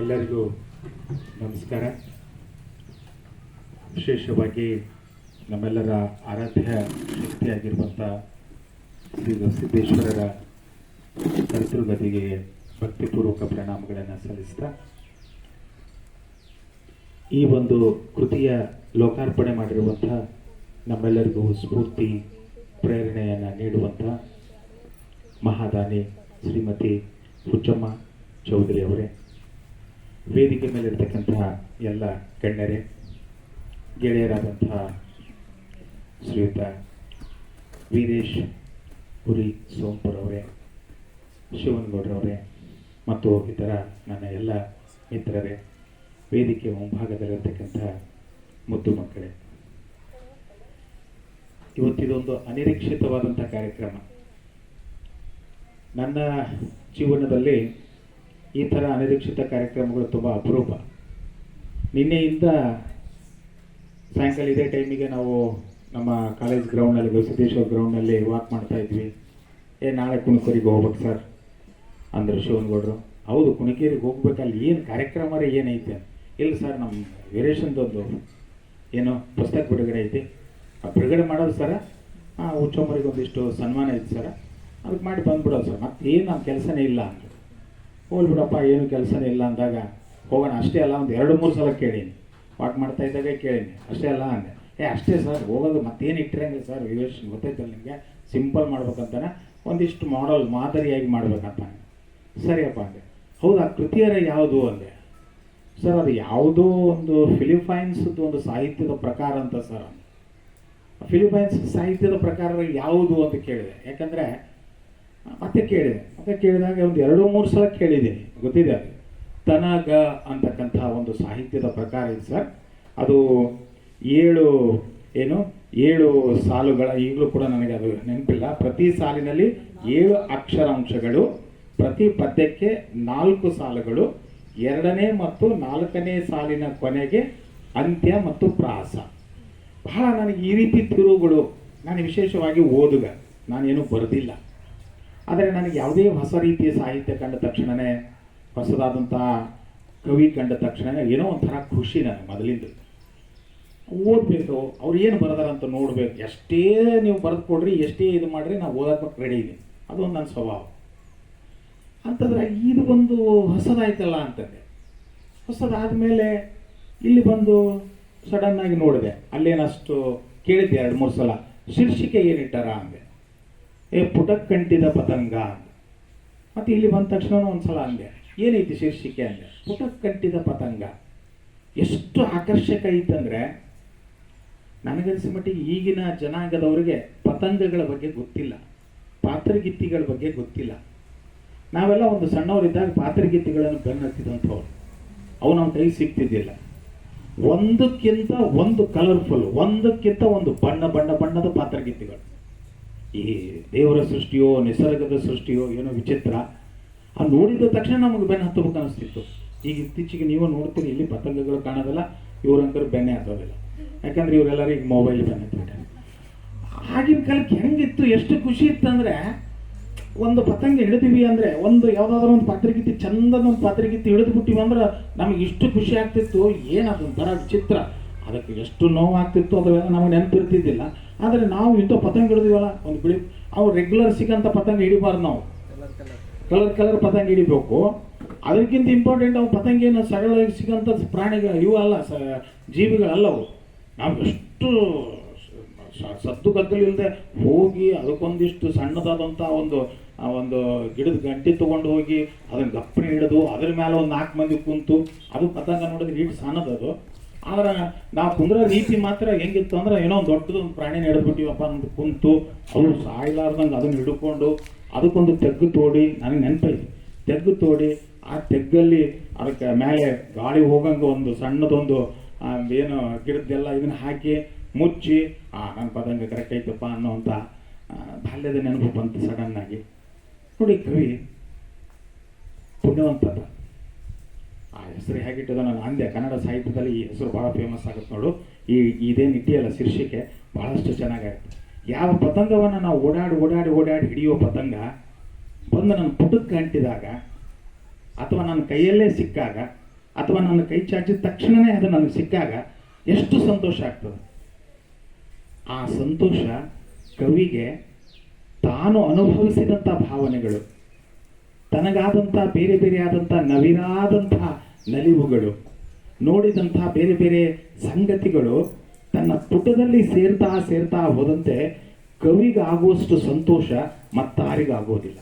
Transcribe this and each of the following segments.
ಎಲ್ಲರಿಗೂ ನಮಸ್ಕಾರ. ವಿಶೇಷವಾಗಿ ನಮ್ಮೆಲ್ಲರ ಆರಾಧ್ಯ ಶಕ್ತಿಯಾಗಿರುವಂಥ ಶ್ರೀ ಸಿದ್ದೇಶ್ವರರ ಕರ್ತೃಗತಿಗೆ ಭಕ್ತಿಪೂರ್ವಕ ಪ್ರಣಾಮಗಳನ್ನು ಸಲ್ಲಿಸ್ತಾ, ಈ ಒಂದು ಕೃತಿಯ ಲೋಕಾರ್ಪಣೆ ಮಾಡಿರುವಂಥ ನಮ್ಮೆಲ್ಲರಿಗೂ ಸ್ಫೂರ್ತಿ, ಪ್ರೇರಣೆಯನ್ನು ನೀಡುವಂಥ ಮಹಾದಾನಿ ಶ್ರೀಮತಿ ಹುಚ್ಚಮ್ಮ ಚೌಧರಿ ಅವರೇ. ವೇದಿಕೆ ಮೇಲಿರ್ತಕ್ಕಂತಹ ಎಲ್ಲ ಗಣ್ಯರೇ, ಗೆಳೆಯರಾದಂತಹ ಶ್ರೀಯುತ ವೀರೇಶ್ ಪುರಿ ಸೋಂಪುರ್ ಅವರೇ ಶಿವನಗೌಡ್ರವರೇ, ಮತ್ತು ಇತರ ನನ್ನ ಎಲ್ಲ ಮಿತ್ರರೇ, ವೇದಿಕೆ ಮುಂಭಾಗದಲ್ಲಿರ್ತಕ್ಕಂತಹ ಮುದ್ದು ಮಕ್ಕಳೇ. ಇವತ್ತಿದೊಂದು ಅನಿರೀಕ್ಷಿತವಾದಂಥ ಕಾರ್ಯಕ್ರಮ. ನನ್ನ ಜೀವನದಲ್ಲಿ ಈ ಥರ ಅನಿರೀಕ್ಷಿತ ಕಾರ್ಯಕ್ರಮಗಳು ತುಂಬ ಅಪರೂಪ. ನಿನ್ನೆಯಿಂದ ಸಾಯಂಕಾಲ ಇದೇ ಟೈಮಿಗೆ ನಾವು ನಮ್ಮ ಕಾಲೇಜ್ ಗ್ರೌಂಡ್ನಲ್ಲಿ ಗವಿಸಿದ್ದೇಶ್ವರ ಗ್ರೌಂಡ್ನಲ್ಲಿ ವಾಕ್ ಮಾಡ್ತಾ ಇದ್ವಿ. ಏ, ನಾಳೆ ಕುಣಕೂರಿಗೆ ಹೋಗ್ಬೇಕು ಸರ್ ಅಂದರು ಶಿವನಗೌಡರು. ಹೌದು, ಕುಣಕೇರಿಗೆ ಹೋಗ್ಬೇಕಲ್ಲಿ ಏನು ಕಾರ್ಯಕ್ರಮ ರೀ ಏನೈತೆ ಇಲ್ಲ ಸರ್ ನಮ್ಮ ವೀರೇಶಂದೊಂದು ಏನು ಪುಸ್ತಕ ಬಿಡುಗಡೆ ಐತಿ. ಆ ಬಿಡುಗಡೆ ಮಾಡೋದು ಸರ ಹುಚ್ಚಮ್ಮರಿಗೆ ಒಂದಿಷ್ಟು ಸನ್ಮಾನ ಐತಿ ಸರ ಅದಕ್ಕೆ ಮಾಡಿ ಬಂದ್ಬಿಡೋದು ಸರ್ ಮತ್ತೇನು ನಮ್ಮ ಕೆಲಸನೇ ಇಲ್ಲ. ಅಂದರು ಹೋಗ್ಲಿ ಬಿಡಪ್ಪ ಏನು ಕೆಲಸನೇ ಇಲ್ಲ ಅಂದಾಗ ಹೋಗೋಣ, ಅಷ್ಟೇ ಅಲ್ಲ, ಒಂದು ಎರಡು ಮೂರು ಸಲ ಕೇಳೀನಿ. ವಾಕ್ ಮಾಡ್ತಾ ಇದ್ದಾಗ ಕೇಳೀನಿ, ಅಷ್ಟೇ ಅಲ್ಲ ಅಂದೆ. ಏ, ಅಷ್ಟೇ ಸರ್, ಹೋಗೋದು ಮತ್ತೇನು ಇಟ್ಟಿರಂಗಿಲ್ಲ ಸರ್ ವಿವೇಶ್ ಗೊತ್ತೈತಲ್ಲ ನಿಮಗೆ? ಸಿಂಪಲ್ ಮಾಡ್ಬೇಕಂತಾನೆ ಒಂದಿಷ್ಟು ಮಾಡಲ್ ಮಾದರಿಯಾಗಿ ಮಾಡ್ಬೇಕಂತ ಸರಿಯಪ್ಪ ಅಂದೆ. ಹೌದು ಆ ಕೃತಿಯರ ಯಾವುದು ಅಂದೆ? ಸರ್, ಅದು ಯಾವುದೋ ಒಂದು ಫಿಲಿಪೈನ್ಸ್ದು ಒಂದು ಸಾಹಿತ್ಯದ ಪ್ರಕಾರ ಅಂತ ಸರ್ ಫಿಲಿಪೈನ್ಸ್ ಸಾಹಿತ್ಯದ ಪ್ರಕಾರ ಯಾವುದು ಅಂತ ಕೇಳಿದೆ. ಯಾಕಂದರೆ ಮತ್ತೆ ಕೇಳಿದೆ ಮತ್ತೆ ಕೇಳಿದಾಗ ಒಂದು ಎರಡು ಮೂರು ಸಲ ಕೇಳಿದ್ದೀನಿ ಗೊತ್ತಿದೆ? ತನಗ ಅಂತಕ್ಕಂಥ ಒಂದು ಸಾಹಿತ್ಯದ ಪ್ರಕಾರ ಇದೆ ಸರ್. ಅದು ಏಳು, ಏನು, ಏಳು ಸಾಲುಗಳ, ಈಗಲೂ ಕೂಡ ನನಗೆ ಅದು ನೆನಪಿಲ್ಲ. ಪ್ರತಿ ಸಾಲಿನಲ್ಲಿ ಏಳು ಅಕ್ಷರಾಂಶಗಳು, ಪ್ರತಿ ಪದ್ಯಕ್ಕೆ ನಾಲ್ಕು ಸಾಲುಗಳು, ಎರಡನೇ ಮತ್ತು ನಾಲ್ಕನೇ ಸಾಲಿನ ಕೊನೆಗೆ ಅಂತ್ಯ ಮತ್ತು ಪ್ರಾಸ ಬಹಳ ನನಗೆ ಈ ರೀತಿ ತಿರುವುಗಳು, ನಾನು ವಿಶೇಷವಾಗಿ ಓದುಗ, ನಾನೇನು ಬರೆದಿಲ್ಲ. ಆದರೆ ನನಗೆ ಯಾವುದೇ ಹೊಸ ರೀತಿಯ ಸಾಹಿತ್ಯ ಕಂಡ ತಕ್ಷಣವೇ ಹೊಸದಾದಂಥ ಕವಿ ಕಂಡ ತಕ್ಷಣ ಏನೋ ಒಂಥರ ಖುಷಿ ನನಗೆ ಮೊದಲಿಂದ. ಓದಬೇಕು, ಅವ್ರು ಏನು ಬರೆದಾರಂತ ನೋಡಬೇಕು. ಎಷ್ಟೇ ನೀವು ಬರೆದು ಕೊಡ್ರಿ ಎಷ್ಟೇ ಇದು ಮಾಡಿರಿ, ನಾವು ಓದಕ್ಕೆ ರೆಡಿ ಇದೆ ಅದೊಂದು ನನ್ನ ಸ್ವಭಾವ. ಅಂತಂದ್ರೆ ಇದು ಒಂದು ಹೊಸದಾಯ್ತಲ್ಲ ಅಂತಂದೆ. ಹೊಸದಾದ್ಮೇಲೆ ಇಲ್ಲಿ ಬಂದು ಸಡನ್ ಆಗಿ ನೋಡಿದೆ. ಅಲ್ಲೇನಷ್ಟು ಕೇಳಿದ್ದೆ ಎರಡು ಮೂರು ಸಲ. ಶೀರ್ಷಿಕೆ ಏನಿಟ್ಟಾರ ಅಂದೆ. ಏ ಪುಟಕ್ ಕಂಟಿದ ಪತಂಗ ಮತ್ತು ಇಲ್ಲಿ ಬಂದ ತಕ್ಷಣ ಒಂದ್ಸಲ ಅಂದೆ ಏನೈತಿ ಶೀರ್ಷಿಕೆ ಅಂದೆ ಪುಟಕ್ ಕಂಟಿದ ಪತಂಗ. ಎಷ್ಟು ಆಕರ್ಷಕ ಇತ್ತಂದ್ರೆ ನನಗನ್ಸಿದ ಮಟ್ಟಿಗೆ ಈಗಿನ ಜನಾಂಗದವರಿಗೆ ಪತಂಗಗಳ ಬಗ್ಗೆ ಗೊತ್ತಿಲ್ಲ. ಪಾತ್ರಗಿತ್ತಿಗಳ ಬಗ್ಗೆ ಗೊತ್ತಿಲ್ಲ. ನಾವೆಲ್ಲ ಒಂದು ಸಣ್ಣವರಿದ್ದಾಗ ಪಾತ್ರಗಿತ್ತಿಗಳನ್ನು ಬೆನ್ನತ್ತಿದಂಥವ್ರು. ಅವು ನಮ್ಮ ಕೈ ಸಿಗ್ತಿದ್ದಿಲ್ಲ. ಒಂದಕ್ಕಿಂತ ಒಂದು ಕಲರ್ಫುಲ್ ಒಂದಕ್ಕಿಂತ ಒಂದು ಬಣ್ಣ ಬಣ್ಣ, ಬಣ್ಣದ ಪಾತ್ರಗಿತ್ತಿಗಳು ಈ ದೇವರ ಸೃಷ್ಟಿಯೋ, ನಿಸರ್ಗದ ಸೃಷ್ಟಿಯೋ ಏನೋ ವಿಚಿತ್ರ. ಆ ನೋಡಿದ ತಕ್ಷಣ ನಮಗೆ ಬೆನ್ನು ಹತ್ತಬೇಕು ಅನಿಸ್ತಿತ್ತು. ಈಗ ಇತ್ತೀಚೆಗೆ ನೀವು ನೋಡ್ತೀರಿ, ಇಲ್ಲಿ ಪತಂಗಗಳು ಕಾಣೋದಿಲ್ಲ ಇವ್ರಂಕರು ಬೆನ್ನೆ ಹತ್ತೋದಿಲ್ಲ. ಯಾಕಂದ್ರೆ ಇವರೆಲ್ಲರೂ ಈಗ ಮೊಬೈಲ್ ಬೆನ್ನೆ ಹತ್ಬಿಟ್ಟಾರೆ. ಆಗಿನ ಕಾಲಕ್ಕೆ ಹೆಂಗಿತ್ತು, ಎಷ್ಟು ಖುಷಿ ಇತ್ತಂದ್ರೆ ಒಂದು ಪತಂಗ ಹಿಡಿದೀವಿ ಅಂದ್ರೆ, ಒಂದು ಯಾವ್ದಾದ್ರು ಒಂದು ಪಾತ್ರಗಿತ್ತಿ, ಚಂದದ ಒಂದು ಪಾತ್ರಗಿತ್ತಿ ಹಿಡಿದು ಬಿಟ್ಟಿವಿ ಅಂದ್ರೆ, ನಮಗೆ ಇಷ್ಟು ಖುಷಿ ಆಗ್ತಿತ್ತು. ಏನದು ಒಂಥರ ವಿಚಿತ್ರ. ಅದಕ್ಕೆ ಎಷ್ಟು ನೋವು ಆಗ್ತಿತ್ತು ಅದೆಲ್ಲ ನಮಗೆ ನೆನಪಿರ್ತಿದ್ದಿಲ್ಲ. ಆದರೆ ನಾವು ಇಂಥ ಪತಂಗ ಹಿಡಿದಿವಲ್ಲ ಒಂದು ಬಿಳಿ ಅವು ರೆಗ್ಯುಲರ್ ಸಿಗಂತ ಪತಂಗ ಹಿಡಿಬಾರ್ದು ನಾವು. ಕಲರ್ ಕಲರ್ ಪತಂಗ ಹಿಡಿಬೇಕು. ಅದಕ್ಕಿಂತ ಇಂಪಾರ್ಟೆಂಟ್ ಅವು ಪತಂಗ ಏನು ಸರಳವಾಗಿ ಸಿಗೋಂಥ ಪ್ರಾಣಿಗಳು ಇವು ಅಲ್ಲ ಸ ಜೀವಿಗಳಲ್ಲ ಅವು ನಾವು ಎಷ್ಟು ಸದ್ದು ಗದ್ದಲು ಇಲ್ಲದೆ ಹೋಗಿ ಅದಕ್ಕೊಂದಿಷ್ಟು ಸಣ್ಣದಾದಂಥ ಒಂದು ಆ ಒಂದು ಗಿಡದ ಗಂಟೆ ತೊಗೊಂಡು ಹೋಗಿ ಅದನ್ನು ಗಪ್ಪನೆ ಹಿಡಿದು ಅದ್ರ ಮೇಲೆ ಒಂದು ನಾಲ್ಕು ಮಂದಿ ಕುಂತು ಅದು ಪತಂಗ ನೋಡಿದ್ರೆ ಸಣ್ಣದ ಸಣ್ಣದದು. ಆದ್ರೆ ನಾವು ಕುಂದ್ರ ರೀತಿ ಮಾತ್ರ ಹೆಂಗಿತ್ತು ಅಂದ್ರೆ ಏನೋ ಒಂದು ದೊಡ್ಡದು ಒಂದು ಪ್ರಾಣಿನ ಹಿಡಿದ್ಬಿಟ್ಟಿವಪ್ಪ ಅಂತ ಕುಂತು ಅವ್ರು ಸಾಯ್ಲಾರ್ದಂಗೆ ಅದನ್ನ ಹಿಡ್ಕೊಂಡು ಅದಕ್ಕೊಂದು ತೆಗ್ಗು ತೋಡಿ ನನಗೆ ನೆನಪೈತಿ ತೆಗ್ಗು ತೋಡಿ ಆ ತೆಗ್ಗಲ್ಲಿ ಅದಕ್ಕೆ ಮೇಲೆ ಗಾಳಿ ಹೋಗಂಗೆ ಒಂದು ಸಣ್ಣದೊಂದು ಏನು ಗಿಡದ್ದೆಲ್ಲ ಇದನ್ನ ಹಾಕಿ ಮುಚ್ಚಿ, ಆ ನನ್ನ ಪದಂಗ ಕರೆಕ್ಟ್ ಐತಪ್ಪ ಅನ್ನೋವಂಥ ಬಾಲ್ಯದ ನೆನಪು ಬಂತು ಸಡನ್ನಾಗಿ ನೋಡಿ ಕವಿ ಪುಣ್ಯವಂತದ ಆ ಹೆಸರು ಹೇಗಿಟ್ಟದ ನಾನು ಅಂದೆ ಕನ್ನಡ ಸಾಹಿತ್ಯದಲ್ಲಿ ಈ ಹೆಸರು ಭಾಳ ಫೇಮಸ್ ಆಗುತ್ತೆ ನೋಡು. ಈ ಇದೇನು ಇಟ್ಟಿಯಲ್ಲ ಶೀರ್ಷಿಕೆ. ಬಹಳಷ್ಟು ಚೆನ್ನಾಗಾಗುತ್ತೆ ಯಾವ ಪತಂಗವನ್ನು ನಾವು ಓಡಾಡಿ ಓಡಾಡಿ ಓಡಾಡಿ ಹಿಡಿಯೋ ಪತಂಗ ಬಂದು ನನ್ನ ಪುಟಕ್ಕೆ ಅಂಟಿದಾಗ ಅಥವಾ ನನ್ನ ಕೈಯಲ್ಲೇ ಸಿಕ್ಕಾಗ ಅಥವಾ ನನ್ನ ಕೈ ಚಾಚಿದ ತಕ್ಷಣವೇ ಅದು ನನಗೆ ಸಿಕ್ಕಾಗ ಎಷ್ಟು ಸಂತೋಷ ಆಗ್ತದೆ. ಆ ಸಂತೋಷ ಕವಿಗೆ ತಾನು ಅನುಭವಿಸಿದಂಥ ಭಾವನೆಗಳು. ತನಗಾದಂಥ, ಬೇರೆ ಬೇರೆ ಆದಂಥ, ನವಿರಾದಂಥ ನಲಿವುಗಳು. ನೋಡಿದಂತಹ ಬೇರೆ ಬೇರೆ ಸಂಗತಿಗಳು ತನ್ನ ಪುಟದಲ್ಲಿ ಸೇರ್ತಾ ಸೇರ್ತಾ ಹೋದಂತೆ ಕವಿಗಾಗುವಷ್ಟು ಸಂತೋಷ ಮತ್ತಾರಿಗಾಗೋದಿಲ್ಲ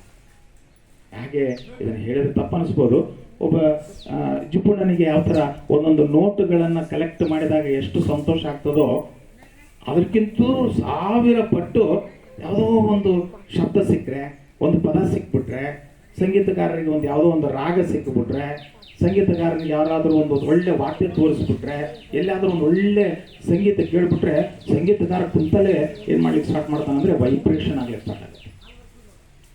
ಹಾಗೆ ಇದನ್ನು ಹೇಳಿದ್ರೆ ತಪ್ಪನಿಸ್ಬೋದು ಒಬ್ಬ ಆ, ಜಿಪುಣನಿಗೆ ಯಾವ ಥರ ಒಂದೊಂದು ನೋಟುಗಳನ್ನು ಕಲೆಕ್ಟ್ ಮಾಡಿದಾಗ ಎಷ್ಟು ಸಂತೋಷ ಆಗ್ತದೋ ಅದಕ್ಕಿಂತ ಸಾವಿರ ಪಟ್ಟು ಯಾವುದೋ ಒಂದು ಶಬ್ದ ಸಿಕ್ಕರೆ ಒಂದು ಪದ ಸಿಕ್ಬಿಟ್ರೆ ಸಂಗೀತಗಾರರಿಗೆ ಒಂದು ಯಾವುದೋ ಒಂದು ರಾಗ ಸಿಕ್ಕಿಬಿಟ್ರೆ ಸಂಗೀತಗಾರನಿಗೆ ಯಾರಾದರೂ ಒಂದು ಒಳ್ಳೆ ವಾಕ್ಯ ತೋರಿಸ್ಬಿಟ್ರೆ, ಎಲ್ಲಾದರೂ ಒಂದು ಒಳ್ಳೆ ಸಂಗೀತ ಕೇಳ್ಬಿಟ್ರೆ, ಸಂಗೀತಗಾರ ಕುಂತಲೇ ಏನು ಮಾಡ್ಲಿಕ್ಕೆ ಸ್ಟಾರ್ಟ್ ಮಾಡ್ತಾನೆ ಅಂದರೆ ವೈಬ್ರೇಷನ್ ಆಗ್ಲಿಕ್ಕೆ ಸ್ಟಾರ್ಟ್ ಆಗುತ್ತೆ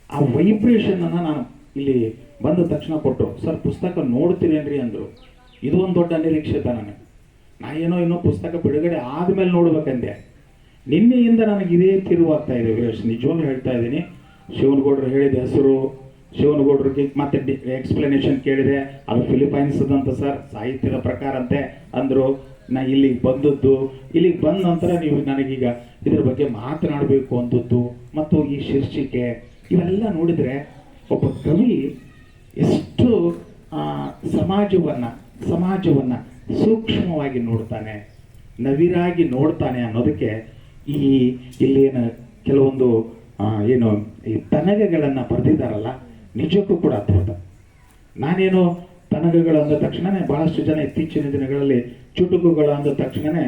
ಆ ವೈಬ್ರೇಷನನ್ನು ನಾನು ಇಲ್ಲಿ ಬಂದ ತಕ್ಷಣ ಕೊಟ್ಟು, ಸರ್, ಪುಸ್ತಕ ನೋಡ್ತೀರೇನ್ರಿ ಅಂದರು ಇದು ಒಂದು ದೊಡ್ಡ ನಿರೀಕ್ಷಿತ ನನಗೆ. ನಾ ಏನೋ ಇನ್ನೂ ಪುಸ್ತಕ ಬಿಡುಗಡೆ ಆದಮೇಲೆ ನೋಡ್ಬೇಕಂದೆ. ನಿನ್ನೆಯಿಂದ ನನಗೆ ಇದೇ ತಿರುವಾಗ್ತಾ ಇದೆ ವೀರೇಶ್ ನಿಜವಾಗ್ಲೂ ಹೇಳ್ತಾ ಇದ್ದೀನಿ. ಶಿವನಗೌಡರು ಹೇಳಿದ ಹೆಸರು ಶಿವನಗೌಡರಿಗೆ ಮತ್ತೆ ಎಕ್ಸ್ಪ್ಲನೇಷನ್ ಕೇಳಿದೆ. ಅದು ಫಿಲಿಪೈನ್ಸ್ ಅಂತ ಸರ್ ಸಾಹಿತ್ಯದ ಪ್ರಕಾರ ಅಂತೆ ಅಂದರು, ನಾ ಇಲ್ಲಿಗೆ ಬಂದದ್ದು. ಇಲ್ಲಿಗೆ ಬಂದ ನಂತರ ನೀವು ನನಗೀಗ ಇದ್ರ ಬಗ್ಗೆ ಮಾತನಾಡಬೇಕು ಅಂದದ್ದು. ಮತ್ತು ಈ ಶೀರ್ಷಿಕೆ, ಇವೆಲ್ಲ ನೋಡಿದರೆ ಒಬ್ಬ ಕವಿ ಎಷ್ಟು ಸಮಾಜವನ್ನು ಸಮಾಜವನ್ನು ಸೂಕ್ಷ್ಮವಾಗಿ ನೋಡ್ತಾನೆ, ನವಿರಾಗಿ ನೋಡ್ತಾನೆ ಅನ್ನೋದಕ್ಕೆ ಈ ಇಲ್ಲೇನು ಕೆಲವೊಂದು ಏನು ಈ ತನಗೆಗಳನ್ನು ಬರೆದಿದ್ದಾರಲ್ಲ ನಿಜಕ್ಕೂ ಕೂಡ ಅದ್ಭುತ. ನಾನೇನು ತನಗಗಳು ಅಂದ ತಕ್ಷಣನೇ ಬಹಳಷ್ಟು ಜನ ಇತ್ತೀಚಿನ ದಿನಗಳಲ್ಲಿ ಚುಟುಕುಗಳು ಅಂದ ತಕ್ಷಣನೇ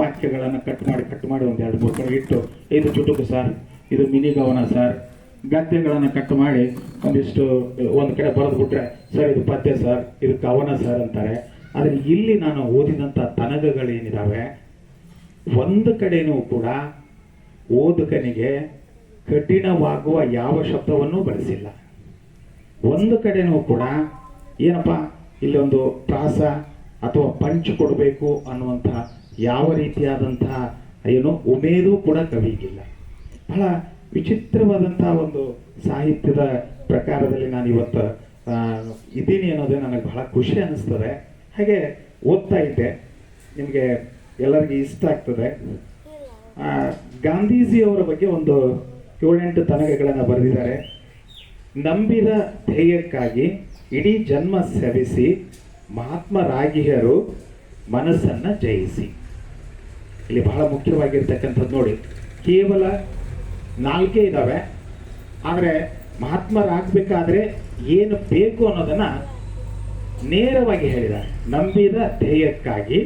ವಾಕ್ಯಗಳನ್ನು ಕಟ್ ಮಾಡಿ ಕಟ್ ಮಾಡಿ ಒಂದು ಎರಡು ಮೂರು ಕಡೆ ಇಟ್ಟು, ಇದು ಚುಟುಕು ಸರ್ ಇದು ಮಿನಿ ಗವನ ಸರ್ ಗದ್ಯಗಳನ್ನು ಕಟ್ ಮಾಡಿ ಒಂದಿಷ್ಟು, ಒಂದು ಕಡೆ ಬರೆದು ಬಿಟ್ರೆ, ಸರ್, ಇದು ಪದ್ಯ ಸರ್ ಇದು ಕವನ ಸರ್ ಅಂತಾರೆ. ಆದರೆ ಇಲ್ಲಿ ನಾನು ಓದಿದಂಥ ತನಗಗಳೇನಿದ್ದಾವೆ ಒಂದು ಕಡೆಯೂ ಕೂಡ ಓದುಗನಿಗೆ ಕಠಿಣವಾಗುವ ಯಾವ ಶಬ್ದವನ್ನೂ ಬಳಸಿಲ್ಲ ಒಂದು ಕಡೆನೂ ಕೂಡ ಏನಪ್ಪ ಇಲ್ಲೊಂದು ಪ್ರಾಸ ಅಥವಾ ಪಂಚ್ ಕೊಡಬೇಕು ಅನ್ನುವಂತಹ ಯಾವ ರೀತಿಯಾದಂತಹ ಏನು ಉಮೇದು ಕೂಡ ಕವಿಗಿಲ್ಲ. ಬಹಳ ವಿಚಿತ್ರವಾದಂತಹ ಒಂದು ಸಾಹಿತ್ಯದ ಪ್ರಕಾರದಲ್ಲಿ ನಾನು ಇವತ್ತು ಇದ್ದೀನಿ ಅನ್ನೋದೇ ನನಗೆ ಬಹಳ ಖುಷಿ ಅನ್ನಿಸ್ತದೆ. ಹಾಗೆ ಓದ್ತಾ ಇದ್ದೆ. ನಿಮಗೆ ಎಲ್ಲರಿಗೂ ಇಷ್ಟ ಆಗ್ತದೆ. ಗಾಂಧೀಜಿಯವರ ಬಗ್ಗೆ ಒಂದು ಏಳೆಂಟು ತನಗೆಗಳನ್ನು ಬರೆದಿದ್ದಾರೆ. ನಂಬಿದ ಧ್ಯೇಯಕ್ಕಾಗಿ ಇಡೀ ಜನ್ಮ ಸವಿಸಿ ಮಹಾತ್ಮರಾಗಿಯರು ಮನಸ್ಸನ್ನು ಜಯಿಸಿ. ಇಲ್ಲಿ ಬಹಳ ಮುಖ್ಯವಾಗಿರ್ತಕ್ಕಂಥದ್ದು ನೋಡಿ, ಕೇವಲ ನಾಲ್ಕೇ ಇದ್ದಾವೆ ಆದರೆ ಮಹಾತ್ಮರಾಗಬೇಕಾದ್ರೆ ಏನು ಬೇಕು ಅನ್ನೋದನ್ನು ನೇರವಾಗಿ ಹೇಳಿದ್ದಾರೆ. ನಂಬಿದ ಧ್ಯೇಯಕ್ಕಾಗಿ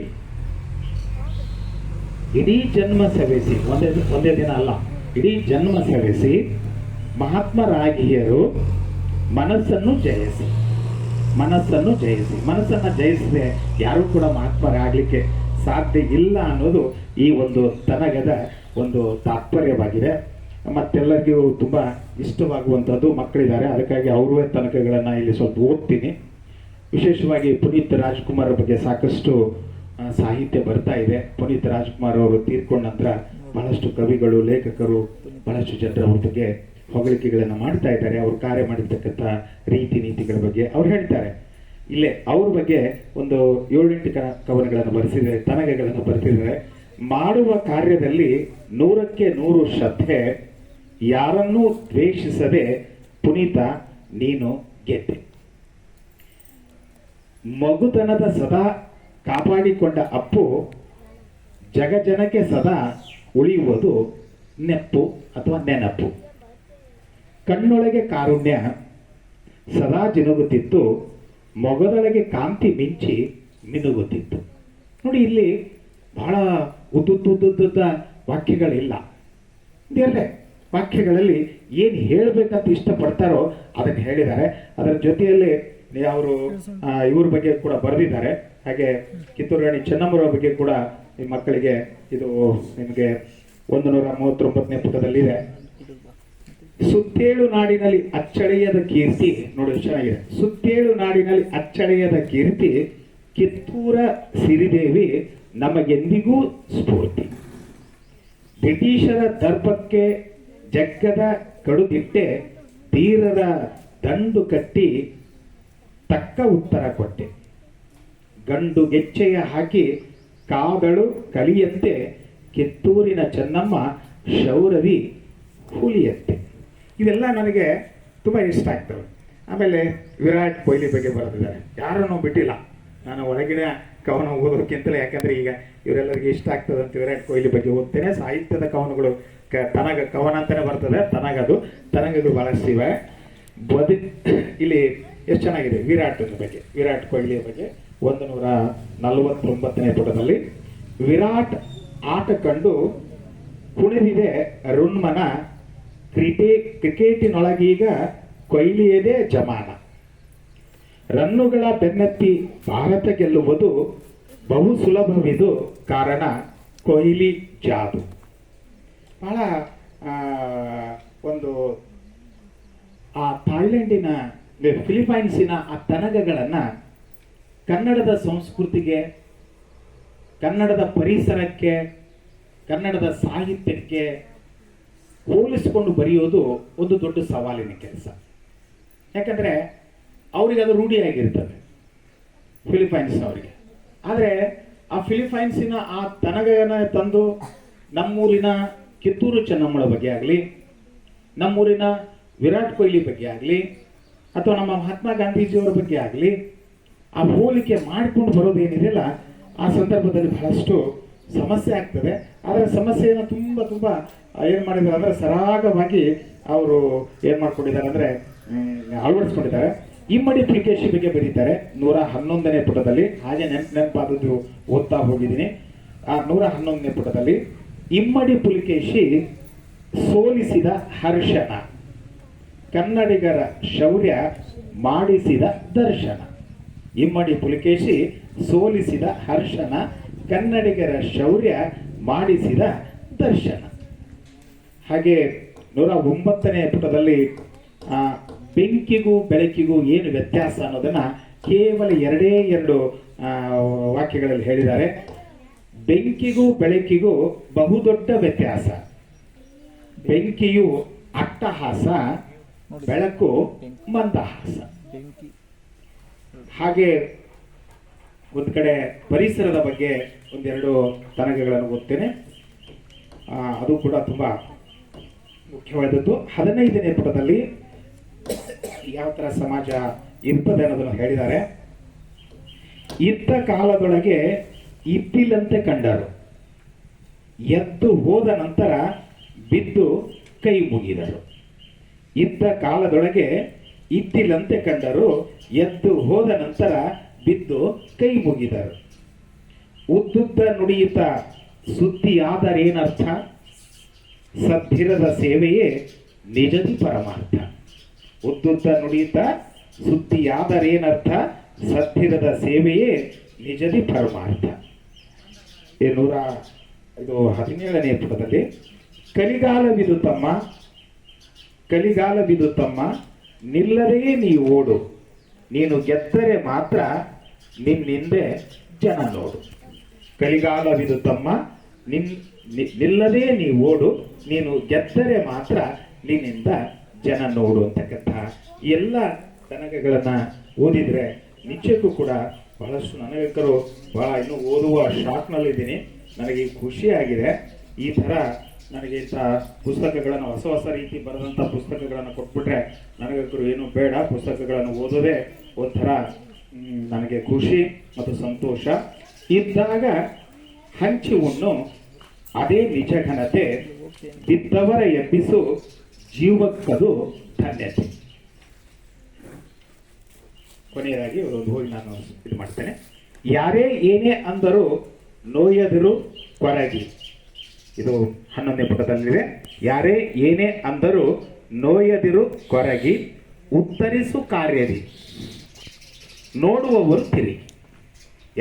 ಇಡೀ ಜನ್ಮ ಸವಿಸಿ, ಒಂದೇ ಒಂದೇ ದಿನ ಅಲ್ಲ, ಇಡೀ ಜನ್ಮ ಸವೆಸಿ ಮಹಾತ್ಮರಾಗಿಯರು ಮನಸ್ಸನ್ನು ಜಯಿಸಿ ಮನಸ್ಸನ್ನು ಜಯಿಸಿ. ಮನಸ್ಸನ್ನು ಜಯಿಸದೆ ಯಾರು ಕೂಡ ಮಹಾತ್ಮರಾಗಲಿಕ್ಕೆ ಸಾಧ್ಯ ಇಲ್ಲ ಅನ್ನೋದು ಈ ಒಂದು ತನಗದ ಒಂದು ತಾತ್ಪರ್ಯವಾಗಿದೆ. ಮತ್ತೆಲ್ಲರಿಗೂ ತುಂಬ ಇಷ್ಟವಾಗುವಂಥದ್ದು ಮಕ್ಕಳಿದ್ದಾರೆ. ಅದಕ್ಕಾಗಿ ಅವರೇ ತನಕಗಳನ್ನು ಇಲ್ಲಿ ಸ್ವಲ್ಪ ಓದ್ತೀನಿ. ವಿಶೇಷವಾಗಿ ಪುನೀತ್ ರಾಜ್ಕುಮಾರ್ ಬಗ್ಗೆ ಸಾಕಷ್ಟು ಸಾಹಿತ್ಯ ಬರ್ತಾ ಇದೆ. ಪುನೀತ್ ರಾಜ್ಕುಮಾರ್ ಅವರು ತೀರ್ಕೊಂಡ ನಂತರ ಬಹಳಷ್ಟು ಕವಿಗಳು, ಲೇಖಕರು, ಬಹಳಷ್ಟು ಜನರ ಬಗ್ಗೆ ಹೊಗಳಿಕೆಗಳನ್ನು ಮಾಡ್ತಾ ಇದ್ದಾರೆ, ಅವರು ಕಾರ್ಯ ಮಾಡಿರ್ತಕ್ಕಂಥ ರೀತಿ ನೀತಿಗಳ ಬಗ್ಗೆ ಅವ್ರು ಹೇಳ್ತಾರೆ. ಇಲ್ಲೇ ಅವ್ರ ಬಗ್ಗೆ ಒಂದು ಏಳೆಂಟು ಕವನಗಳನ್ನು ಬರೆಸಿದ್ದಾರೆ ತನಗೆಗಳನ್ನು ಬರೆಸಿದ್ದಾರೆ ಮಾಡುವ ಕಾರ್ಯದಲ್ಲಿ ನೂರಕ್ಕೆ ನೂರು ಶ್ರದ್ಧೆ, ಯಾರನ್ನೂ ದ್ವೇಷಿಸದೆ ಪುನೀತ, ನೀನು ಗೆದ್ದೆ. ಮಗುತನದ ಸದಾ ಕಾಪಾಡಿಕೊಂಡ ಅಪ್ಪು, ಜಗಜನಕ್ಕೆ ಸದಾ ಉಳಿಯುವುದು ನೆಪ್ಪು ಅಥವಾ ನೆನಪು. ಕಣ್ಣೊಳಗೆ ಕಾರುಣ್ಯ ಸದಾ ಜಿನುಗುತ್ತಿತ್ತು, ಮೊಗದೊಳಗೆ ಕಾಂತಿ ಮಿಂಚಿ ಮಿನುಗುತ್ತಿತ್ತು. ನೋಡಿ, ಇಲ್ಲಿ ಬಹಳ ಉದ್ದುದ್ದುದ್ದುದ್ದ ವಾಕ್ಯಗಳಿಲ್ಲ. ಇದೆಲ್ಲೇ ವಾಕ್ಯಗಳಲ್ಲಿ ಏನು ಹೇಳಬೇಕಂತ ಇಷ್ಟಪಡ್ತಾರೋ ಅದನ್ನು ಹೇಳಿದ್ದಾರೆ. ಅದರ ಜೊತೆಯಲ್ಲಿ ಅವರು ಇವ್ರ ಬಗ್ಗೆ ಕೂಡ ಬರೆದಿದ್ದಾರೆ. ಹಾಗೆ ಕಿತ್ತೂರು ರಾಣಿ ಚೆನ್ನಮ್ಮರ ಬಗ್ಗೆ ಕೂಡ ಈ ಮಕ್ಕಳಿಗೆ ಇದು ನಿಮಗೆ ಒಂದು ನೂರ ಮೂವತ್ತೊಂಬತ್ತನೇ ಪುಟದಲ್ಲಿದೆ. ಸುತ್ತೇಳು ನಾಡಿನಲ್ಲಿ ಅಚ್ಚಳಿಯದ ಕೀರ್ತಿ ನೋಡಿ ಚೆನ್ನಾಗಿದೆ. ಸುತ್ತೇಳು ನಾಡಿನಲ್ಲಿ ಅಚ್ಚಳಿಯದ ಕೀರ್ತಿ, ಕಿತ್ತೂರ ಸಿರಿದೇವಿ ನಮಗೆಂದಿಗೂ ಸ್ಫೂರ್ತಿ. ಬ್ರಿಟಿಷರ ದರ್ಪಕ್ಕೆ ಜಗ್ಗದ ಕಡುದಿಟ್ಟೆ ತೀರದ ದಂಡು ಕಟ್ಟಿ ತಕ್ಕ ಉತ್ತರ ಕೊಟ್ಟೆ. ಗಂಡು ಗೆಚ್ಚೆಯ ಹಾಕಿ ಕಾದಳು ಕಲಿಯಂತೆ ಕಿತ್ತೂರಿನ ಚೆನ್ನಮ್ಮ ಶೌರವಿ ಹುಲಿಯಂತೆ. ಇವೆಲ್ಲ ನನಗೆ ತುಂಬ ಇಷ್ಟ ಆಗ್ತವೆ. ಆಮೇಲೆ ವಿರಾಟ್ ಕೊಹ್ಲಿ ಬಗ್ಗೆ ಬರೆದಿದ್ದಾರೆ. ಯಾರನ್ನೂ ಬಿಟ್ಟಿಲ್ಲ. ನಾನು ಒಳಗಿನ ಕವನ ಓದೋಕ್ಕಿಂತಲೇ ಯಾಕಂದರೆ ಈಗ ಇವರೆಲ್ಲರಿಗೆ ಇಷ್ಟ ಆಗ್ತದೆ ಅಂತ ವಿರಾಟ್ ಕೊಹ್ಲಿ ಬಗ್ಗೆ ಓದ್ತೇನೆ. ಸಾಹಿತ್ಯದ ಕವನಗಳು ಕ, ತನಗ, ಕವನ ಅಂತಲೇ ಬರ್ತದೆ. ತನಗದು. ತನಗದು ಇವೆ ಬದು ಇಲ್ಲಿ ಎಷ್ಟು ಚೆನ್ನಾಗಿದೆ ವಿರಾಟ್ ಬಗ್ಗೆ, ವಿರಾಟ್ ಕೊಹ್ಲಿಯ ಬಗ್ಗೆ. ಒಂದು ನೂರ ನಲವತ್ತೊಂಬತ್ತನೇ ಪುಟದಲ್ಲಿ ವಿರಾಟ್ ಆಟ ಕಂಡು ಕುಣಿದಿದೆ ರುಣ್ಮನ ಕ್ರಿಕೆ ಕ್ರಿಕೆಟಿನೊಳಗೀಗ ಕೊಹ್ಲಿಯದೇ ಜಮಾನ. ರನ್ನುಗಳ ಬೆನ್ನತ್ತಿ ಭಾರತ ಗೆಲ್ಲುವುದು ಬಹು ಸುಲಭವಿದು ಕಾರಣ ಕೊಹ್ಲಿ ಜಾದು. ಬಹಳ ಒಂದು, ಆ ಥಾಯ್ಲೆಂಡಿನ ಫಿಲಿಪೈನ್ಸಿನ ಆ ತನಗಗಳನ್ನು ಕನ್ನಡದ ಸಂಸ್ಕೃತಿಗೆ, ಕನ್ನಡದ ಪರಿಸರಕ್ಕೆ, ಕನ್ನಡದ ಸಾಹಿತ್ಯಕ್ಕೆ ಹೋಲಿಸಿಕೊಂಡು ಬರೆಯೋದು ಒಂದು ದೊಡ್ಡ ಸವಾಲಿನ ಕೆಲಸ. ಯಾಕಂದರೆ ಅವರಿಗೆ ಅದು ರೂಢಿಯಾಗಿರ್ತದೆ ಫಿಲಿಪೈನ್ಸ್ ಅವರಿಗೆ. ಆದರೆ ಆ ಫಿಲಿಪೈನ್ಸಿನ ಆ ತನಗನ ತಂದು ನಮ್ಮೂರಿನ ಕಿತ್ತೂರು ಚೆನ್ನಮ್ಮಳ ಬಗ್ಗೆ ಆಗಲಿ, ನಮ್ಮೂರಿನ ವಿರಾಟ್ ಕೊಹ್ಲಿ ಬಗ್ಗೆ ಆಗಲಿ, ಅಥವಾ ನಮ್ಮ ಮಹಾತ್ಮ ಗಾಂಧೀಜಿಯವರ ಬಗ್ಗೆ ಆಗಲಿ, ಆ ಹೋಲಿಕೆ ಮಾಡಿಕೊಂಡು ಬರೋದೇನಿದೆಯಲ್ಲ ಆ ಸಂದರ್ಭದಲ್ಲಿ ಬಹಳಷ್ಟು ಸಮಸ್ಯೆ ಆಗ್ತದೆ. ಆದರೆ ಸಮಸ್ಯೆಯನ್ನು ತುಂಬ ತುಂಬ ಏನು ಮಾಡಿದ್ದಾರೆ ಅಂದರೆ ಸರಾಗವಾಗಿ ಅವರು ಏನು ಮಾಡ್ಕೊಂಡಿದ್ದಾರೆ ಅಂದರೆ ಅಳವಡಿಸ್ಕೊಂಡಿದ್ದಾರೆ. ಇಮ್ಮಡಿ ಪುಲಿಕೇಶಿ ಬಗ್ಗೆ ಬರೀತಾರೆ. ನೂರ ಹನ್ನೊಂದನೇ ಪುಟದಲ್ಲಿ. ಹಾಗೆ ನೆನಪು ನೆನಪಾದದ್ದು ಓದ್ತಾ ಹೋಗಿದ್ದೀನಿ. ಆ ನೂರ ಹನ್ನೊಂದನೇ ಪುಟದಲ್ಲಿ, ಇಮ್ಮಡಿ ಪುಲಿಕೇಶಿ ಸೋಲಿಸಿದ ಹರ್ಷಣ. ಕನ್ನಡಿಗರ ಶೌರ್ಯ ಮಾಡಿಸಿದ ದರ್ಶನ. ಇಮ್ಮಡಿ ಪುಲಿಕೇಶಿ ಸೋಲಿಸಿದ ಹರ್ಷನ ಕನ್ನಡಿಗರ ಶೌರ್ಯ ಮಾಡಿಸಿದ ದರ್ಶನ. ಹಾಗೆ ನೂರ ಒಂಬತ್ತನೇ ಪುಟದಲ್ಲಿ ಆ, ಬೆಂಕಿಗೂ ಬೆಳಕಿಗೂ ಏನು ವ್ಯತ್ಯಾಸ ಅನ್ನೋದನ್ನ ಕೇವಲ ಎರಡೇ ಎರಡು ವಾಕ್ಯಗಳಲ್ಲಿ ಹೇಳಿದ್ದಾರೆ. ಬೆಂಕಿಗೂ ಬೆಳಕಿಗೂ ಬಹುದೊಡ್ಡ ವ್ಯತ್ಯಾಸ. ಬೆಂಕಿಯು ಅಟ್ಟಹಾಸ ಬೆಳಕು ಮಂದಹಾಸ. ಬೆಂಕಿ. ಹಾಗೆ ಒಂದು ಕಡೆ ಪರಿಸರದ ಬಗ್ಗೆ ಒಂದೆರಡು ತರಂಗಗಳನ್ನು ಓದ್ತೇನೆ. ಅದು ಕೂಡ ತುಂಬ ಮುಖ್ಯವಾದದ್ದು. ಹದಿನೈದನೇ ಪುಟದಲ್ಲಿ ಯಾವ ಥರ ಸಮಾಜ ಇರ್ತದೆ ಅನ್ನೋದನ್ನು ಹೇಳಿದ್ದಾರೆ. ಇದ್ದ ಕಾಲದೊಳಗೆ ಇದ್ದಿಲ್ಲಂತೆ ಕಂಡರು. ಎದ್ದು ಹೋದ ನಂತರ ಬಿದ್ದು ಕೈ ಮುಗಿದರು. ಇದ್ದ ಕಾಲದೊಳಗೆ ಇದ್ದಿಲ್ಲಂತೆ ಕಂಡರು, ಎದ್ದು ಹೋದ ನಂತರ ಬಿದ್ದು ಕೈ ಮುಗಿದರು. ಉದ್ದುದ್ದ ನುಡಿಯುತ್ತ ಸುದ್ದಿಯಾದರೇನರ್ಥ ಸದ್ಧಿರದ ಸೇವೆಯೇ ನಿಜದಿ ಪರಮಾರ್ಥ. ಉದ್ದುದ್ದ ನುಡಿಯುತ್ತ ಸುದ್ದಿಯಾದರೇನರ್ಥ ಸದ್ಧಿರದ ಸೇವೆಯೇ ನಿಜದಿ ಪರಮಾರ್ಥ. ಈ ನೂರ, ಇದು ಹದಿನೇಳನೇ ಪುಟದಲ್ಲಿ ಕಲಿಗಾಲವಿದು ತಮ್ಮ ಕಲಿಗಾಲವಿದು ತಮ್ಮ ನಿಲ್ಲದೆಯೇ ನೀ ಓಡು. ನೀನು ಗೆದ್ದರೆ ಮಾತ್ರ ನಿನ್ನಿಂದೆ ಜನ ನೋಡು. ಕಲಿಗಾಲವಿದು ತಮ್ಮ. ನಿನ್ ನಿಲ್ಲದೇ ನೀ ಓಡು, ನೀನು ಗೆದ್ದರೆ ಮಾತ್ರ ನಿನ್ನಿಂದ ಜನ ನೋಡು ಅಂತಕ್ಕಂಥ ಈ ಎಲ್ಲ ಕನಕಗಳನ್ನ ಓದಿದ್ರೆ ನಿಜಕ್ಕೂ ಕೂಡ ಬಹಳಷ್ಟು ನನಗರು ಬಹಳ ಇನ್ನು ಓದುವ ಶಾಕ್ನಲ್ಲಿದ್ದೀನಿ ನನಗೆ ಖುಷಿಯಾಗಿದೆ. ಈ ಥರ ನನಗೆ ಇಂಥ ಪುಸ್ತಕಗಳನ್ನು, ಹೊಸ ಹೊಸ ರೀತಿ ಬರೆದಂಥ ಪುಸ್ತಕಗಳನ್ನು ಕೊಟ್ಬಿಟ್ರೆ ನನಗಕ್ಕರು ಏನು ಬೇಡ. ಪುಸ್ತಕಗಳನ್ನು ಓದೋದೇ ಒಂಥರ ನನಗೆ ಖುಷಿ ಮತ್ತು ಸಂತೋಷ. ಇದ್ದಾಗ ಹಂಚಿ ಉಣ್ಣು ಅದೇ ನಿಜ ಘನತೆ ಬಿದ್ದವರ ಎಬ್ಬಿಸು ಜೀವಕ್ಕದು ಧನ್ಯತೆ. ಕೊನೆಯದಾಗಿ ಒಂದು ಹೋಗಿ ನಾನು ಇದು ಮಾಡ್ತೇನೆ. ಯಾರೇ ಏನೇ ಅಂದರೂ ನೋಯದಿರು ಕೊರಗಿ. ಇದು ಹನ್ನೊಂದನೇ ಪುಟದಲ್ಲಿದೆ. ಯಾರೇ ಏನೇ ಅಂದರೂ ನೋಯದಿರು ಕೊರಗಿ, ಉತ್ತರಿಸು ಕಾರ್ಯದಿ. ನೋಡುವವರು ತಿರುಗಿ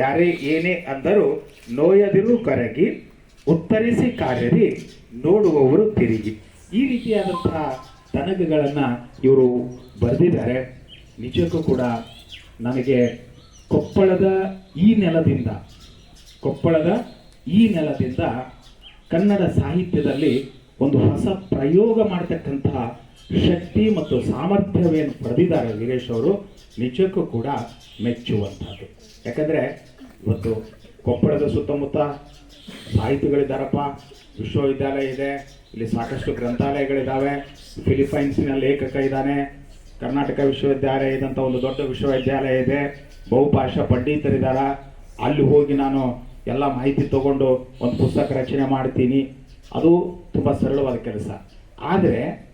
ಯಾರೇ ಏನೇ ಅಂದರೂ ನೋಯದಿರು ಕರಗಿ, ಉತ್ತರಿಸಿ ಕಾರ್ಯದಿ ನೋಡುವವರು ತಿರುಗಿ. ಈ ರೀತಿಯಾದಂತಹ ತನಕಗಳನ್ನು ಇವರು ಬರೆದಿದ್ದಾರೆ. ನಿಜಕ್ಕೂ ಕೂಡ ನಮಗೆ ಕೊಪ್ಪಳದ ಈ ನೆಲದಿಂದ, ಕೊಪ್ಪಳದ ಈ ನೆಲದಿಂದ ಕನ್ನಡ ಸಾಹಿತ್ಯದಲ್ಲಿ ಒಂದು ಹೊಸ ಪ್ರಯೋಗ ಮಾಡತಕ್ಕಂತಹ ಶಕ್ತಿ ಮತ್ತು ಸಾಮರ್ಥ್ಯವೇನು ಪಡೆದಿದ್ದಾರೆ ವೀರೇಶ್ ಅವರು, ನಿಜಕ್ಕೂ ಕೂಡ ಮೆಚ್ಚುವಂಥದ್ದು. ಯಾಕಂದರೆ ಇವತ್ತು ಕೊಪ್ಪಳದ ಸುತ್ತಮುತ್ತ ಸಾಹಿತಿಗಳಿದ್ದಾರಪ್ಪ, ವಿಶ್ವವಿದ್ಯಾಲಯ ಇದೆ, ಇಲ್ಲಿ ಸಾಕಷ್ಟು ಗ್ರಂಥಾಲಯಗಳಿದ್ದಾವೆ ಫಿಲಿಪೈನ್ಸಿನ ಲೇಖಕ ಇದ್ದಾನೆ, ಕರ್ನಾಟಕ ವಿಶ್ವವಿದ್ಯಾಲಯ ಇದ್ದಂಥ ಒಂದು ದೊಡ್ಡ ವಿಶ್ವವಿದ್ಯಾಲಯ ಇದೆ, ಬಹುಭಾಷಾ ಪಂಡಿತರಿದ್ದಾರ ಅಲ್ಲಿ ಹೋಗಿ ನಾನು ಎಲ್ಲ ಮಾಹಿತಿ ತಗೊಂಡು ಒಂದು ಪುಸ್ತಕ ರಚನೆ ಮಾಡ್ತೀನಿ. ಅದು ತುಂಬ ಸರಳವಾದ ಕೆಲಸ. ಆದರೆ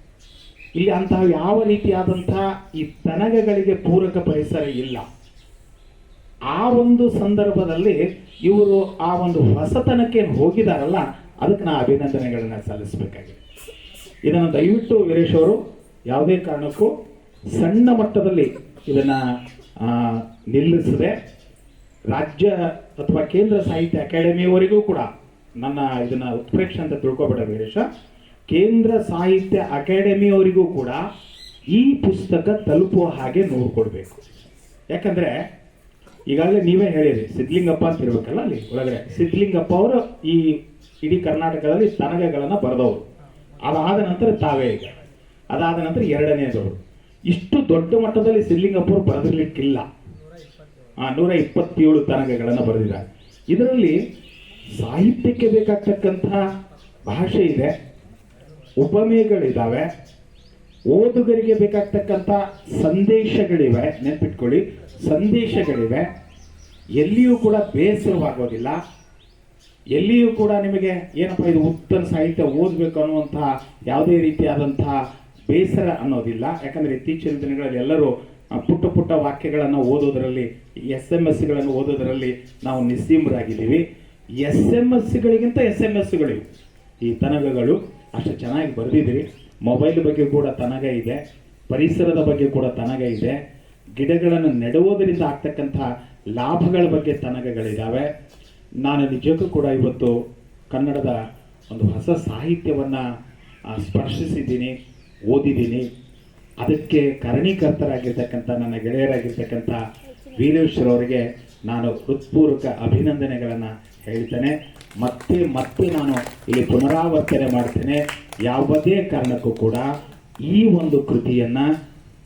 ಇಲ್ಲಿ ಅಂತಹ ಯಾವ ರೀತಿಯಾದಂತಹ ಈ ತನಗಗಳಿಗೆ ಪೂರಕ ಪರಿಸರ ಇಲ್ಲ. ಆ ಒಂದು ಸಂದರ್ಭದಲ್ಲಿ ಇವರು ಆ ಒಂದು ಹೊಸತನಕ್ಕೆ ಹೋಗಿದಾರಲ್ಲ, ಅದಕ್ಕೆ ನಾ ಅಭಿನಂದನೆಗಳನ್ನ ಸಲ್ಲಿಸಬೇಕಾಗಿದೆ. ಇದನ್ನು ದಯವಿಟ್ಟು ವೀರೇಶ್ ಅವರು ಯಾವುದೇ ಕಾರಣಕ್ಕೂ ಸಣ್ಣ ಮಟ್ಟದಲ್ಲಿ ಇದನ್ನ ನಿಲ್ಲಿಸದೆ ರಾಜ್ಯ ಅಥವಾ ಕೇಂದ್ರ ಸಾಹಿತ್ಯ ಅಕಾಡೆಮಿಯವರೆಗೂ ಕೂಡ ನನ್ನ ಇದನ್ನ ಉತ್ಪ್ರೇಕ್ಷೆ ಅಂತ ತಿಳ್ಕೊಬೇಡ ವೀರೇಶ. ಕೇಂದ್ರ ಸಾಹಿತ್ಯ ಅಕಾಡೆಮಿ ಅವರಿಗೂ ಕೂಡ ಈ ಪುಸ್ತಕ ತಲುಪುವ ಹಾಗೆ ನೋಡ್ಕೊಡ್ಬೇಕು. ಯಾಕಂದ್ರೆ ಈಗಾಗಲೇ ನೀವೇ ಹೇಳಿರಿ ಸಿದ್ಲಿಂಗಪ್ಪ ಅಂತ ಇರ್ಬೇಕಲ್ಲ ಅಲ್ಲಿ ಒಳಗಡೆ. ಸಿದ್ಲಿಂಗಪ್ಪ ಅವರು ಈ ಇಡೀ ಕರ್ನಾಟಕದಲ್ಲಿ ತನಗಗಳನ್ನ ಬರೆದವರು. ಅದಾದ ನಂತರ ತಾವೇ ಈಗ. ಅದಾದ ನಂತರ ಎರಡನೇದವರು. ಇಷ್ಟು ದೊಡ್ಡ ಮಟ್ಟದಲ್ಲಿ ಸಿದ್ಲಿಂಗಪ್ಪ ಅವರು ಬರೆದಿರ್ಲಿಕ್ಕಿಲ್ಲ. ಆ ನೂರ ಇಪ್ಪತ್ತೇಳು ತನಗಗಳನ್ನು ಬರೆದಿದ್ದಾರೆ. ಇದರಲ್ಲಿ ಸಾಹಿತ್ಯಕ್ಕೆ ಬೇಕಾಗ್ತಕ್ಕಂಥ ಭಾಷೆ ಇದೆ. ಉಪಮೆಗಳಿದ್ದಾವೆ ಓದುಗರಿಗೆ ಬೇಕಾಗ್ತಕ್ಕಂಥ ಸಂದೇಶಗಳಿವೆ, ನೆನ್ಪಿಟ್ಕೊಳ್ಳಿ. ಸಂದೇಶಗಳಿವೆ. ಎಲ್ಲಿಯೂ ಕೂಡ ಬೇಸರವಾಗೋದಿಲ್ಲ. ಎಲ್ಲಿಯೂ ಕೂಡ ನಿಮಗೆ ಏನಪ್ಪ ಇದು ಉತ್ತರ ಸಾಹಿತ್ಯ ಓದಬೇಕು ಅನ್ನುವಂತಹ ಯಾವುದೇ ರೀತಿಯಾದಂತಹ ಬೇಸರ ಅನ್ನೋದಿಲ್ಲ. ಯಾಕಂದ್ರೆ ಇತ್ತೀಚಿನ ದಿನಗಳಲ್ಲಿ ಎಲ್ಲರೂ ಪುಟ್ಟ ಪುಟ್ಟ ವಾಕ್ಯಗಳನ್ನು ಓದೋದರಲ್ಲಿ ಎಸ್ ಎಂ ಎಸ್ಗಳನ್ನು ಓದೋದರಲ್ಲಿ ನಾವು ನಿಸ್ಸೀಮರಾಗಿದ್ದೀವಿ. ಎಸ್ ಎಂ ಎಸ್ಗಳಿಗಿಂತ ಎಸ್ ಎಂ ಎಸ್ಗಳಿವೆ ಈ ತನಗಗಳು ಅಷ್ಟು ಚೆನ್ನಾಗಿ ಬರೆದಿದ್ದೀರಿ. ಮೊಬೈಲ್ ಬಗ್ಗೆ ಕೂಡ ತನಗ ಇದೆ. ಪರಿಸರದ ಬಗ್ಗೆ ಕೂಡ ತನಗ ಇದೆ. ಗಿಡಗಳನ್ನು ನೆಡುವುದರಿಂದ ಆಗ್ತಕ್ಕಂಥ ಲಾಭಗಳ ಬಗ್ಗೆ ತನಗಗಳಿದ್ದಾವೆ ನಾನು ನಿಜಕ್ಕೂ ಕೂಡ ಇವತ್ತು ಕನ್ನಡದ ಒಂದು ಹೊಸ ಸಾಹಿತ್ಯವನ್ನು ಸ್ಪರ್ಶಿಸಿದ್ದೀನಿ, ಓದಿದ್ದೀನಿ. ಅದಕ್ಕೆ ಕರಣೀಕರ್ತರಾಗಿರ್ತಕ್ಕಂಥ, ನನ್ನ ಗೆಳೆಯರಾಗಿರ್ತಕ್ಕಂಥ ವೀರೇಶ್ವರವರಿಗೆ ನಾನು ಹೃತ್ಪೂರ್ವಕ ಅಭಿನಂದನೆಗಳನ್ನು ಹೇಳ್ತೇನೆ. ಮತ್ತೆ ಮತ್ತೆ ನಾನು ಇಲ್ಲಿ ಪುನರಾವರ್ತನೆ ಮಾಡ್ತೇನೆ. ಯಾವುದೇ ಕಾರಣಕ್ಕೂ ಕೂಡ ಈ ಒಂದು ಕೃತಿಯನ್ನ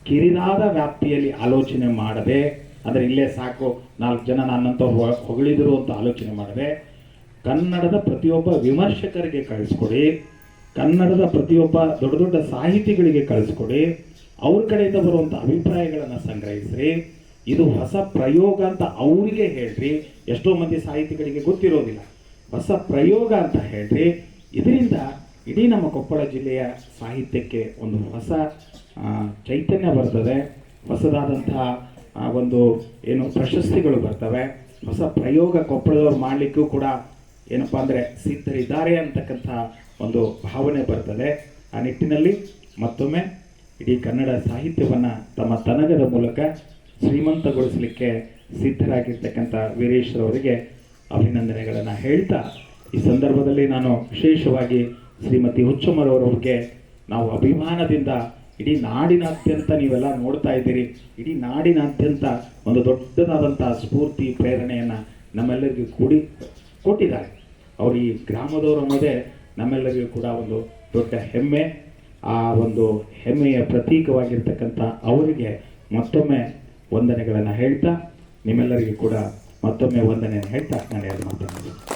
ಕಿರಿದಾದ ವ್ಯಾಪ್ತಿಯಲ್ಲಿ ಆಲೋಚನೆ ಮಾಡದೆ, ಅಂದ್ರೆ ಇಲ್ಲೇ ಸಾಕು, ನಾಲ್ಕು ಜನ ನನ್ನಂತ ಹೊಗಳಿದರು ಅಂತ ಆಲೋಚನೆ ಮಾಡದೆ, ಕನ್ನಡದ ಪ್ರತಿಯೊಬ್ಬ ವಿಮರ್ಶಕರಿಗೆ ಕಳಿಸ್ಕೊಡಿ, ಕನ್ನಡದ ಪ್ರತಿಯೊಬ್ಬ ದೊಡ್ಡ ದೊಡ್ಡ ಸಾಹಿತಿಗಳಿಗೆ ಕಳಿಸ್ಕೊಡಿ, ಅವ್ರ ಕಡೆಯಿಂದ ಬರುವಂತ ಅಭಿಪ್ರಾಯಗಳನ್ನು ಸಂಗ್ರಹಿಸ್ರಿ. ಇದು ಹೊಸ ಪ್ರಯೋಗ ಅಂತ ಅವರಿಗೆ ಹೇಳ್ರಿ. ಎಷ್ಟೋ ಮಂದಿ ಸಾಹಿತಿಗಳಿಗೆ ಗೊತ್ತಿರೋದಿಲ್ಲ. ಹೊಸ ಪ್ರಯೋಗ ಅಂತ ಹೇಳ್ರಿ. ಇದರಿಂದ ಇಡೀ ನಮ್ಮ ಕೊಪ್ಪಳ ಜಿಲ್ಲೆಯ ಸಾಹಿತ್ಯಕ್ಕೆ ಒಂದು ಹೊಸ ಚೈತನ್ಯ ಬರ್ತದೆ. ಹೊಸದಾದಂತಹ ಒಂದು ಏನು ಪ್ರಶಸ್ತಿಗಳು ಬರ್ತವೆ. ಹೊಸ ಪ್ರಯೋಗ ಕೊಪ್ಪಳದವ್ರು ಮಾಡಲಿಕ್ಕೂ ಕೂಡ ಏನಪ್ಪ ಅಂದರೆ ಸಿದ್ಧರಿದ್ದಾರೆ ಅಂತಕ್ಕಂಥ ಒಂದು ಭಾವನೆ ಬರ್ತದೆ. ಆ ನಿಟ್ಟಿನಲ್ಲಿ ಮತ್ತೊಮ್ಮೆ ಇಡೀ ಕನ್ನಡ ಸಾಹಿತ್ಯವನ್ನು ತಮ್ಮ ತನಗದ ಮೂಲಕ ಶ್ರೀಮಂತಗೊಳಿಸಲಿಕ್ಕೆ ಸಿದ್ಧರಾಗಿರ್ತಕ್ಕಂಥ ವೀರೇಶ್ವರ್ ಅವರಿಗೆ ಅಭಿನಂದನೆಗಳನ್ನು ಹೇಳ್ತಾ ಈ ಸಂದರ್ಭದಲ್ಲಿ ನಾನು ವಿಶೇಷವಾಗಿ ಶ್ರೀಮತಿ ಹುಚ್ಚಮ್ಮರವರವ್ರಿಗೆ ನಾವು ಅಭಿಮಾನದಿಂದ ಇಡೀ ನಾಡಿನಾದ್ಯಂತ ನೀವೆಲ್ಲ ನೋಡ್ತಾ ಇದ್ದೀರಿ. ಇಡೀ ನಾಡಿನಾದ್ಯಂತ ಒಂದು ದೊಡ್ಡದಾದಂಥ ಸ್ಫೂರ್ತಿ, ಪ್ರೇರಣೆಯನ್ನು ನಮ್ಮೆಲ್ಲರಿಗೂ ಕೂಡಿ ಕೊಟ್ಟಿದ್ದಾರೆ. ಅವರು ಈ ಗ್ರಾಮದವರ ಮೇಲೆ ನಮ್ಮೆಲ್ಲರಿಗೂ ಕೂಡ ಒಂದು ದೊಡ್ಡ ಹೆಮ್ಮೆ. ಆ ಒಂದು ಹೆಮ್ಮೆಯ ಪ್ರತೀಕವಾಗಿರ್ತಕ್ಕಂಥ ಅವರಿಗೆ ಮತ್ತೊಮ್ಮೆ ವಂದನೆಗಳನ್ನು ಹೇಳ್ತಾ ನಿಮ್ಮೆಲ್ಲರಿಗೂ ಕೂಡ ಮತ್ತೊಮ್ಮೆ ವಂದನೆಯನ್ನು ಹೇಳ್ತಾ ನಾನು ಎರಡು ಮಾತನಾಡಿದ್ದೀನಿ